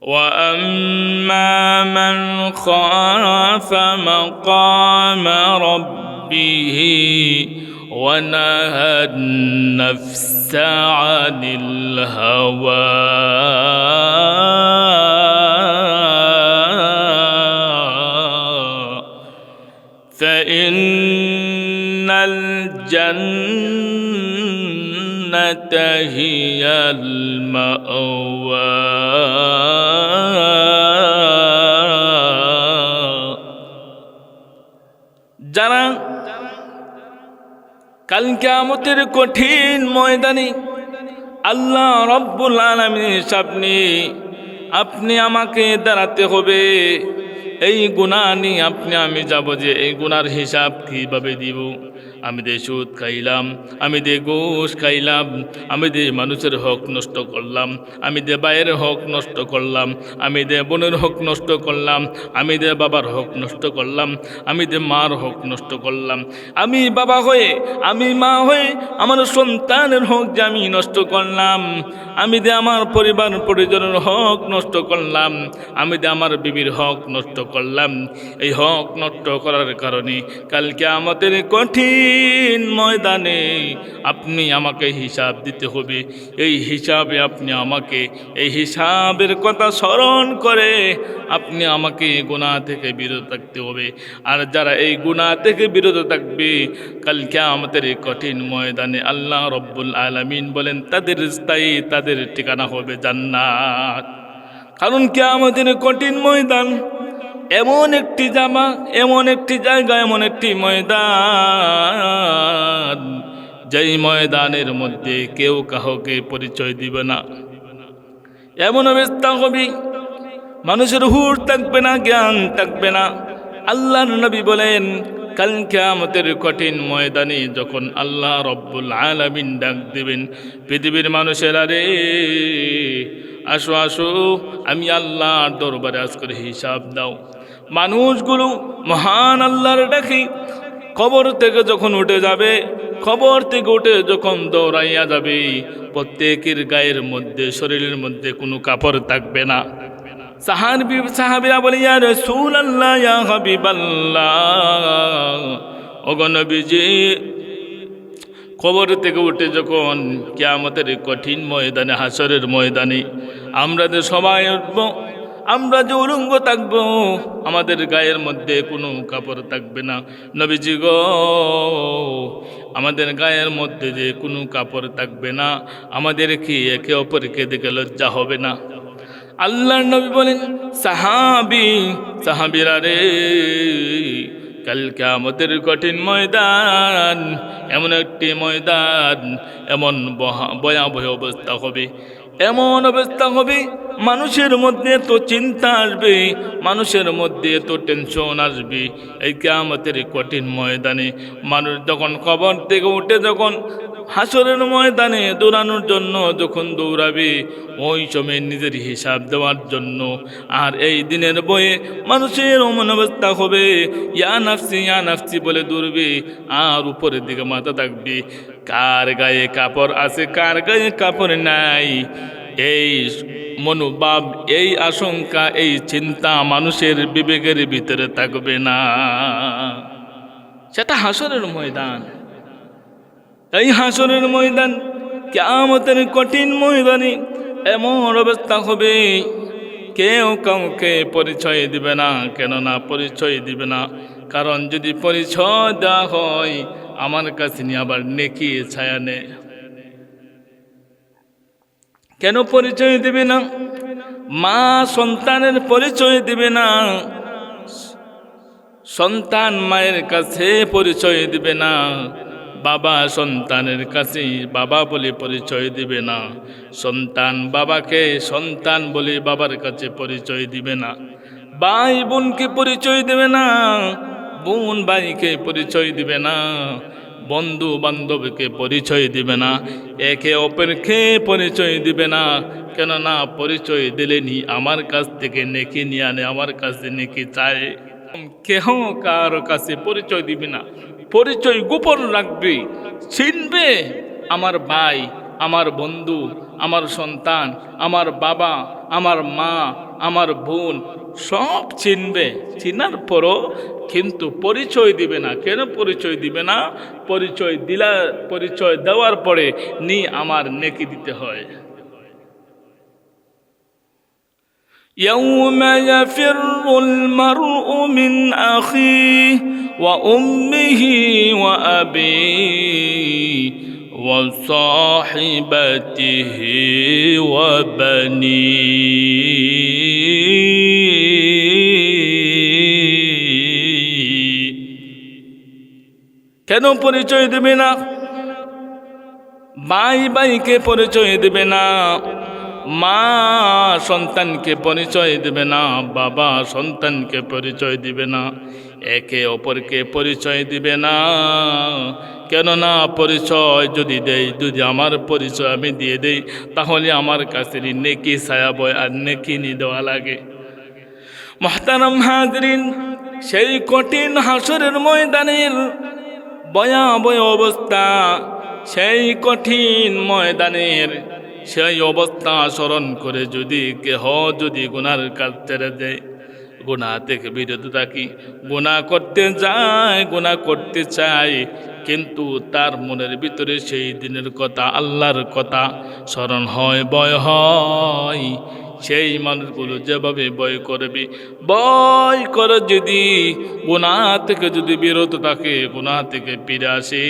وأما من خاف مقام ربه ونهى النفس عن الهوى. فإن الجنة هي المأوى. যারা কালকে আমতের কঠিন ময়দানে আল্লাহ রব্বুল সামনে আপনি আমাকে দাঁড়াতে হবে। এই গুণা নিয়ে আপনি আমি যাব যে এই গুনার হিসাব কীভাবে দিব? আমি দে সুদ খাইলাম আমি দে গোশ খাইলাম আমি দে মানুষের হক নষ্ট করলাম আমি দে বায়ের হক নষ্ট করলাম আমি দে বোনের হক নষ্ট করলাম আমি দে বাবার হক নষ্ট করলাম আমি দে মার হক নষ্ট করলাম। আমি বাবা হয়ে, আমি মা হয়ে আমার সন্তানের হক যে আমি নষ্ট করলাম আমি দে আমার পরিবার পরিজনের হক নষ্ট করলাম আমি দে আমার বিবির হক নষ্ট করলাম। এই হক নষ্ট করার কারণে কালকে আমাদের কঠিন ময়দানে আপনি আমাকে হিসাব দিতে হবে। এই হিসাবে আপনি আমাকে, এই হিসাবের কথা স্মরণ করে আপনি আমাকে গুণা থেকে বিরত থাকতে হবে। আর যারা এই গুণা থেকে বিরত থাকবে কালকে আমাদের এই কঠিন ময়দানে আল্লাহ রব্বুল আলমিন বলেন, তাদের স্থায়ী, তাদের ঠিকানা হবে জান্নাত। কারণ কে আমাদের কঠিন ময়দান এমন একটি জামা, এমন একটি জায়গা, এমন একটি ময়দান, যেই ময়দানের মধ্যে কেউ কাহকে পরিচয় দিবে না। এমন অবস্থা কবি, মানুষের হুর থাকবে না, জ্ঞান থাকবে না। আল্লাহর নবী বলেন, কাল কিয়ামতের কঠিন ময়দানে যখন আল্লাহ রব্বুল আলামিন ডাক দেবেন, পৃথিবীর মানুষেরা রে আসো আসো, আমি আল্লাহর দরবারে আজ করে হিসাব দাও। মানুষগুলো মহান আল্লাহর ডাকি কবর থেকে যখন উঠে যাবে খবর থেকে উঠে যখন দৌড়াইয়া যাবে, প্রত্যেকের গায়ের মধ্যে, শরীরের মধ্যে কোনো কাপড় থাকবে না। বলে, ইয়া ইয়া খবর থেকে উঠে যখন কেয়ামতের কঠিন ময়দানে হাসরের ময়দানে আমরা যে সবাই উঠবো আমরা যে উলঙ্গ থাকব, আমাদের গায়ের মধ্যে কোনো কাপড় থাকবে না। নবীজি গো, আমাদের গায়ের মধ্যে যে কোনো কাপড় থাকবে না, আমাদের কি একে অপরকে দেখে লজ্জা হবে না? আল্লাহর নবী বলেন, সাহাবি, সাহাবিরা রে কালকে আমাদের কঠিন ময়দান, এমন একটি ময়দান, এমন বহা- ভয়াবহ অবস্থা হবে। এমন অবস্থা হবে, মানুষের মধ্যে তো চিন্তা আসবে, মানুষের মধ্যে তো টেনশন আসবে। এই কেয়ামতের কঠিন ময়দানে মানুষ যখন কবর থেকে উঠে যখন হাসরের ময়দানে দৌড়ানোর জন্য যখন দৌড়াবে, ওই সময় নিজের হিসাব দেওয়ার জন্য। আর এই দিনের বয়ে মানুষের অমন অবস্থা হবে, ইয়া নাফসি ইয়া নাফসি বলে দৌড়বে, আর উপরের দিকে মাথা থাকবে। কার গায়ে কাপড় আছে, কার গায়ে কাপড় নাই? এই মনোভাব, এই আশঙ্কা, এই চিন্তা মানুষের বিবেকের ভিতরে থাকবে না। সেটা হাসরের ময়দান। এই হাসরের ময়দান কেমতের কঠিন ময়দানে এমন অবস্থা হবে, কেউ কাউকে পরিচয় দিবে না, কেননা পরিচয় দিবে না। কারণ যদি পরিচয় দেওয়া হয় আমার কাছে নিয়ে আবার নেকি, ছায়া নেয় কেন পরিচয় দিবে না? মা সন্তানের পরিচয় দিবে না। সন্তান মায়ের কাছে পরিচয় দিবে না। বাবা সন্তানের কাছে বাবা বলে পরিচয় দিবে না। সন্তান বাবাকে সন্তান বলে বাবার কাছে পরিচয় দিবে না। ভাই বোনকে পরিচয় দেবে না। বোন ভাইকে পরিচয় দিবে না, বন্ধু বান্ধবকে পরিচয় দিবে না, একে অপরকে পরিচয় দিবে না, কেননা পরিচয় দিলেনি আমার কাছ থেকে, নেকি নিয়ে আনে আমার কাছে, নেকি চায়। কেহ কার কাছে পরিচয় দিবে না, পরিচয় গোপন রাখবে, চিনবে আমার ভাই, আমার বন্ধু আমার সন্তান আমার বাবা আমার মা আমার বোন সব চিনবে চিনার পরও কিন্তু পরিচয় দিবে না কেন পরিচয় দিবে না পরিচয় দিলা পরিচয় দেওয়ার পরে নি আমার নেকি দিতে হয় يوم يفر المرء من أخيه وأمه وأبيه وصاحبته وبنيه কেন পরিচয় দেবে না ভাই ভাইকে পরিচয় দেবে না মা সন্তানকে পরিচয় দেবে না, বাবা সন্তানকে পরিচয় দিবে না, একে অপরকে পরিচয় দিবে না। কেননা পরিচয় যদি দেই, যদি আমার পরিচয় আমি দিয়ে দেই, তাহলে আমার কাছে নেকি ছায়া বয় আর নেকি নি দেওয়া লাগে। মহতারাম হাজরিন, সেই কঠিন হাসরের ময়দানের ভয়াবহ অবস্থা, সেই কঠিন ময়দানের সেই অবস্থা স্মরণ করে যদি কেহ যদি গুনার কাজ ছেড়ে দেয় গুণা থেকে বিরত থাকি। গুণা করতে যায় গুণা করতে চাই কিন্তু তার মনের ভিতরে সেই দিনের কথা, আল্লাহর কথা স্মরণ হয় বয় হয়। সেই মানুষগুলো যেভাবে ভয় করবে ভয় করে যদি গুণা থেকে যদি বিরত থাকে গুণা থেকে ফিরে আসে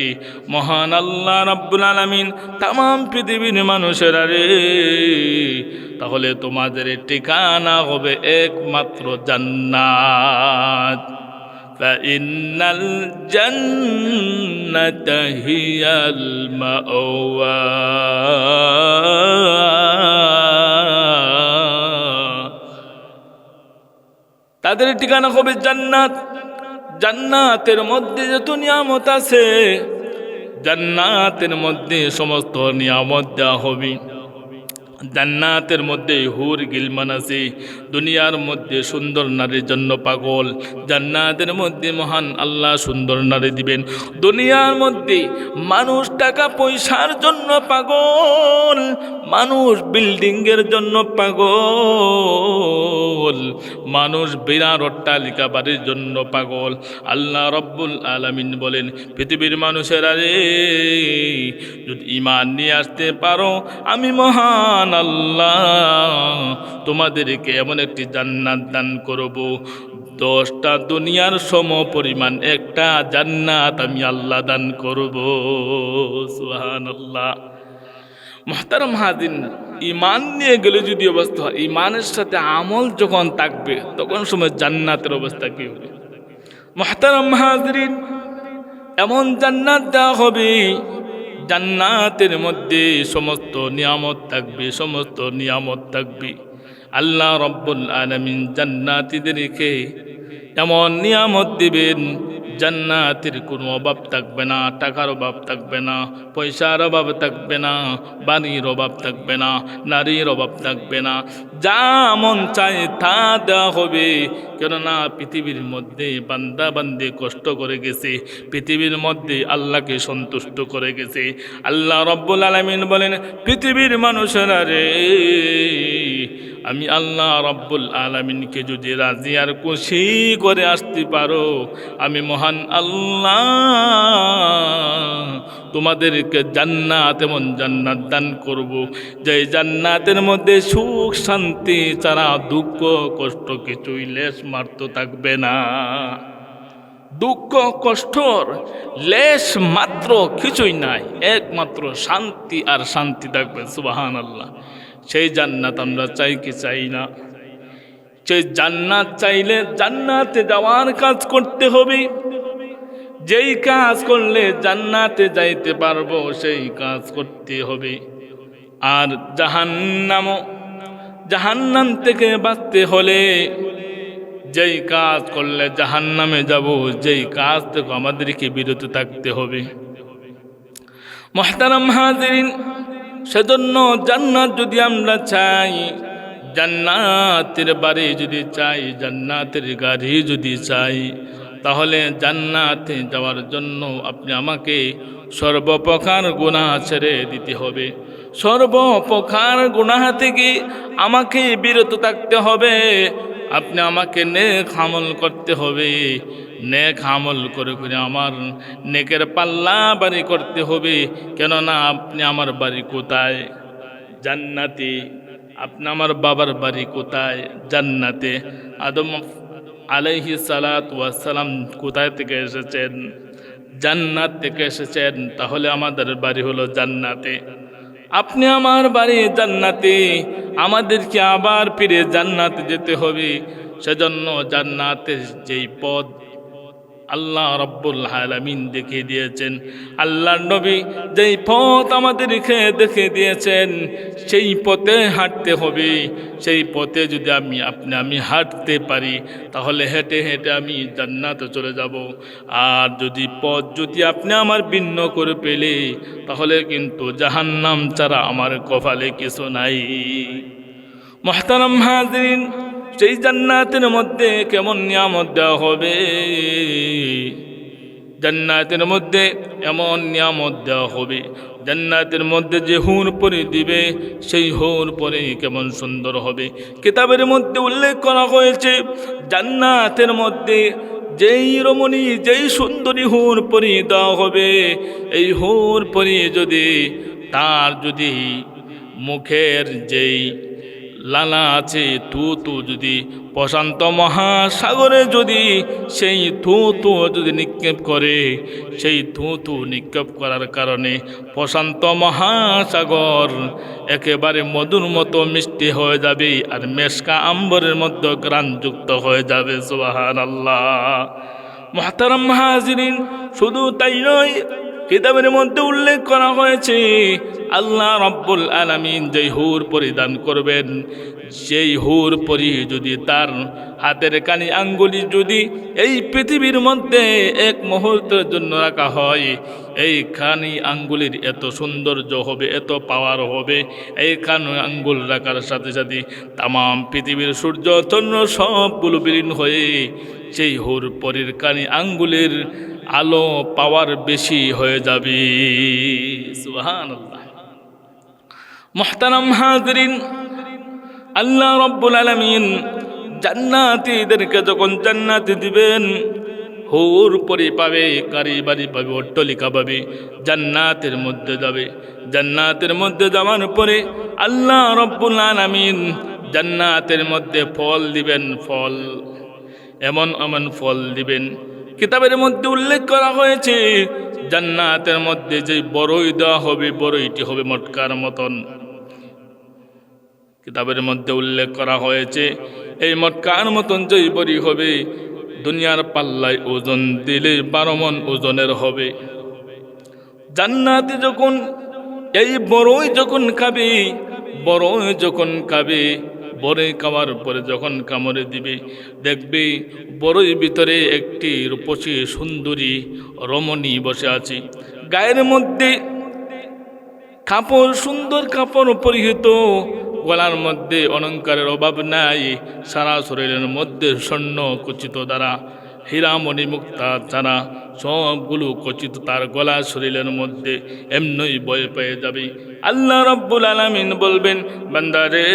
মহান আল্লাহ রাব্বুল আলামিন তাম পৃথিবীর মানুষেরা রে তাহলে তোমাদের ঠিকানা হবে একমাত্র জান্নাত فإن الجنة هي المأوى তাদের ঠিকানা হবে জান্নাত। জান্নাতের মধ্যে যত নিয়ামত আছে, জান্নাতের মধ্যে সমস্ত নিয়ামত দেওয়া হবে। জান্নাতের মধ্যে হুর গিলমান আছে দুনিয়ার মধ্যে সুন্দর নারীর জন্য পাগল, জান্নাতের মধ্যে মহান আল্লাহ সুন্দর নারী দিবেন, দুনিয়ার মধ্যে মানুষ টাকা পয়সার জন্য পাগল, মানুষ বিল্ডিংয়ের জন্য পাগল, মানুষ বিরাট অট্টালিকা বাড়ির জন্য পাগল। আল্লাহ রব্বুল আলামিন বলেন, পৃথিবীর মানুষেরা রে, যদি ইমান নিয়ে আসতে পারো, আমি মহান আল্লাহ তোমাদেরকে এমন একটি জান্নাত দান করব। দশটা দুনিয়ার সম পরিমাণ একটা জান্নাত আমি আল্লাহ দান করব। সুহান আল্লাহ মহতারম ইমান নিয়ে গেলে যদি অবস্থা হয় ইমানের সাথে আমল যখন থাকবে, তখন সময় জান্নাতের অবস্থা কি হবে? মহতারম হাজরিন, এমন জান্নাত দেওয়া হবে জান্নাতের মধ্যে সমস্ত নিয়ামত থাকবে, সমস্ত নিয়ামত থাকবে। আল্লাহ রব্বুল আলমিন জান্নাতিদেরকে এমন নিয়ামত দিবেন জান্নাতের কোনো অভাব থাকবে না, টাকার অভাব থাকবে না, পয়সার অভাব থাকবে না, বাড়ির অভাব থাকবে না, নারীর অভাব থাকবে না। যা মন চায় তা দেওয়া হবে। কেননা পৃথিবীর মধ্যে বান্দা বান্দি কষ্ট করে গেছে। পৃথিবীর মধ্যে আল্লাহকে সন্তুষ্ট করে গেছে। আল্লাহ রব্বুল আলমিন বলেন, পৃথিবীর মানুষেরা রে আমি আল্লাহ রব্বুল আলমিনকে যদি রাজি আর খুশি করে আসতে পারো, আমি মহান আল্লাহ তোমাদেরকে জান্নাত এমন জান্নাত দান করব, যে জান্নাতের মধ্যে সুখ, শান্তি ছাড়া দুঃখ, কষ্ট কিছুই লেশ মারতে থাকবে না। দুঃখ কষ্টর লেশ মাত্র কিছুই নাই, একমাত্র শান্তি আর শান্তি থাকবে সুবাহান আল্লাহ সেই জান্নাত আমরা চাই কি চাই না? সেই জান্নাত চাইলে জান্নাতে যাওয়ার কাজ করতে হবে। যেই কাজ করলে জান্নাতে যাইতে পারব, সেই কাজ করতে হবে। আর জাহান্নামও, জাহান্নাম থেকে বাঁচতে হলে যেই কাজ করলে জাহান্নামে যাব, যেই কাজ থেকে আমাদেরকে বিরত থাকতে হবে। মহতারাম হাজিরিন সেজন্য জান্নাত যদি আমরা চাই, জান্নাতের বাড়ি যদি চাই, জান্নাতের গাড়ি যদি চাই, তাহলে জান্নাতে যাওয়ার জন্য আপনি আমাকে সর্বপ্রকার গুণা ছেড়ে দিতে হবে। সর্বপ্রকার গুনাহ থেকে আমাকে বিরত থাকতে হবে। আপনি আমাকে নেক আমল করতে হবে। নেক আমল করে করে আমার নেকের পাল্লা বাড়ি করতে হবে। কেননা আপনি আমার বাড়ি কোথায়? জান্নাতে। আপনি আমার বাবার বাড়ি কোথায়? জান্নাতে। আদম আলাইহি সালাত ওয়াসালাম কোথায় থেকে এসেছেন? জান্নাত থেকে এসেছেন। তাহলে আমাদের বাড়ি হলো জান্নাতে। আপনি আমার বাড়ি জান্নাতে আমাদেরকে আবার ফিরে জান্নাতে যেতে হবে। সেজন্য জান্নাতের যেই পথ আল্লাহ রব্বুল আলামিন দেখে দিয়েছেন। আল্লাহ নবী যেই পথ আমাদেরকে দেখে দিয়েছেন, সেই পথে হাঁটতে হবে। সেই পথে যদি আমি আপনি আমি হাঁটতে পারি, তাহলে হেঁটে হেঁটে আমি জান্নাতে চলে যাব। আর যদি পথ যদি আপনি আমার ভিন্ন করে পেলে তাহলে কিন্তু জাহান্নাম ছাড়া আমার কপালে কিছু নাই। মহতারাম হাজরিন সেই জান্নাতের মধ্যে কেমন নিয়ামত দেওয়া হবে? জান্নাতের মধ্যে এমন নিয়ামত দেওয়া হবে। জান্নাতের মধ্যে যে হুর পরে দিবে, সেই হুর পরে কেমন সুন্দর হবে। কিতাবের মধ্যে উল্লেখ করা হয়েছে, জান্নাতের মধ্যে যেই রমণী, যেই সুন্দরী হুর পরি দেওয়া হবে, এই হুর পরি যদি তার যদি মুখের যেই লালা আছে তু তু যদি, প্রশান্ত মহাসাগরে যদি, সেই থু তু যদি নিক্ষেপ করে, সেই থু তু নিক্ষেপ করার কারণে প্রশান্ত মহাসাগর একেবারে মধুর মতো মিষ্টি হয়ে যাবে আর মেশকা আম্বরের মধ্যে গ্রাণযুক্ত হয়ে যাবে সুবাহান আল্লাহ মহাতারাম হাজিরিন শুধু তাই নয় কিতাবের মধ্যে উল্লেখ করা হয়েছে, আল্লাহ রব্বুল আলামিন যেই হুর পরিধান করবেন সেই হুর পরি যদি তার হাতের কানি আঙ্গুলি যদি এই পৃথিবীর মধ্যে এক মুহূর্তের জন্য রাখা হয়, এই কানি আঙ্গুলির এত সৌন্দর্য হবে, এত পাওয়ার হবে, এই কান আঙ্গুল রাখার সাথে সাথে তাম পৃথিবীর সূর্য, চন্দ্র সবগুলো বিলীন হয়ে সেই হুর পরির কানি আঙ্গুলের আলো পাওয়ার বেশি হয়ে যাবে। সুহান হাজরিন, আল্লাহ রব্বুল আলমিন জান্নাতিদেরকে যখন জান্নাতি দিবেন, হুর পরি পাবে কারি বাড়ি পাবে, অট্টলিকা পাবে, জান্নাতের মধ্যে যাবে। জান্নাতের মধ্যে যাওয়ার পরে আল্লাহ রব্বুল আলমিন জান্নাতের মধ্যে ফল দিবেন, ফল, এমন এমন ফল দিবেন কিতাবের মধ্যে উল্লেখ করা হয়েছে, জান্নাতের মধ্যে যে বড়ই দেওয়া হবে, বড়ইটি হবে মটকার মতন। কিতাবের মধ্যে উল্লেখ করা হয়েছে, এই মটকার মতন যেই বড়ি হবে, দুনিয়ার পাল্লায় ওজন দিলে বারো মন ওজনের হবে। জান্নাতে যখন, এই বড়ই যখন খাবে, বড়ই যখন খাবে বড়ই খাওয়ার পরে যখন কামড়ে দিবে, দেখবে বড়ই ভিতরে একটি রূপসী সুন্দরী রমণী বসে আছে। গায়ের মধ্যে কাপড়, সুন্দর কাপড় পরিহিত। গলার মধ্যে অলঙ্কারের অভাব নাই। সারা শরীরের মধ্যে স্বর্ণ কচিত দ্বারা, হীরামণি মুক্তা ছাড়া সবগুলো কচিত তার গলা শরীরের মধ্যে এমনই বয়ে পেয়ে যাবে। আল্লাহ রব্বুল আলমিন বলবেন বান্দারে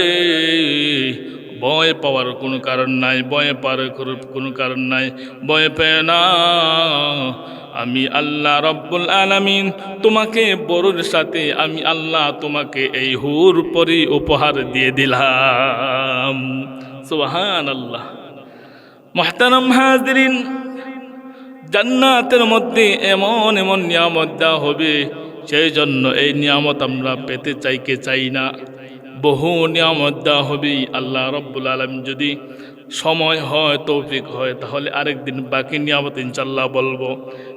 ভয় পাওয়ার কোনো কারণ নাই, ভয় পাওয়ার কোনো কারণ নাই, ভয় পেয়ে না। আমি আল্লাহ রব্বুল আলামিন তোমাকে বড়ুর সাথে, আমি আল্লাহ তোমাকে এই হুর পরি উপহার দিয়ে দিলাম। সুবহান আল্লাহ মহতারম হাজরিন, জান্নাতের মধ্যে এমন এমন নিয়ামত দেওয়া হবে সেই জন্য এই নিয়ামত আমরা পেতে চাইকে চাই না? বহু নিয়ামত দেওয়া হবে। আল্লাহ রব্বুল আলম যদি সময় হয়, তৌফিক হয়, তাহলে আরেকদিন বাকি নিয়ামত ইনশাল্লাহ বলব।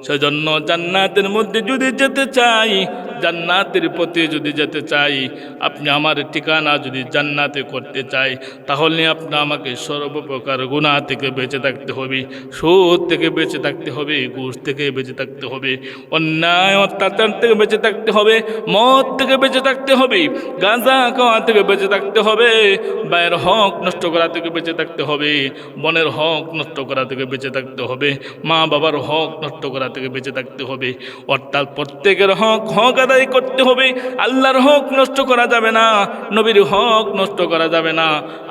সেজন্য জান্নাতের মধ্যে যদি যেতে চাই, জান্নাতের পথে যদি যেতে চাই, আপনি আমার ঠিকানা যদি জান্নাতে করতে চাই, তাহলে আপনি আমাকে সর্বপ্রকার গুণা থেকে বেঁচে থাকতে হবে, সুদ থেকে বেঁচে থাকতে হবে, ঘুষ থেকে বেঁচে থাকতে হবে, অন্যায়, অত্যাচার থেকে বেঁচে থাকতে হবে, মদ থেকে বেঁচে থাকতে হবে, গাঁজা খাওয়া থেকে বেঁচে থাকতে হবে, বাইরের হক নষ্ট করা থেকে বেঁচে থাকতে হবে বনের হক নষ্ট করা থেকে বেঁচে থাকতে হবে। মা বাবার হক নষ্ট করা থেকে বেঁচে থাকতে হবে। অর্থাৎ প্রত্যেকের হক হক আদায় করতে হবে। আল্লাহর হক নষ্ট করা যাবে না, নবীর হক নষ্ট করা যাবে না।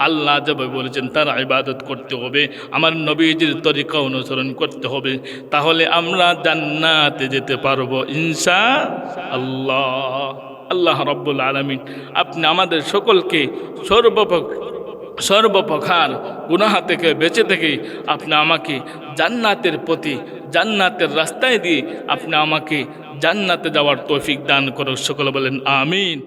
আল্লাহ যাবে বলেছেন, তার ইবাদত করতে হবে। আমার নবীজির তরিকা অনুসরণ করতে হবে। তাহলে আমরা জান্নাতে যেতে পারব ইনসা আল্লাহ আল্লাহ রব্বুল আলমিন, আপনি আমাদের সকলকে সর্বপক সর্বপ্রকার গুনাহা থেকে বেঁচে থেকে আপনি আমাকে জান্নাতের প্রতি জান্নাতের রাস্তায় দিয়ে আপনি আমাকে জান্নাতে যাওয়ার তৌফিক দান করো সকলে বলেন, আমিন।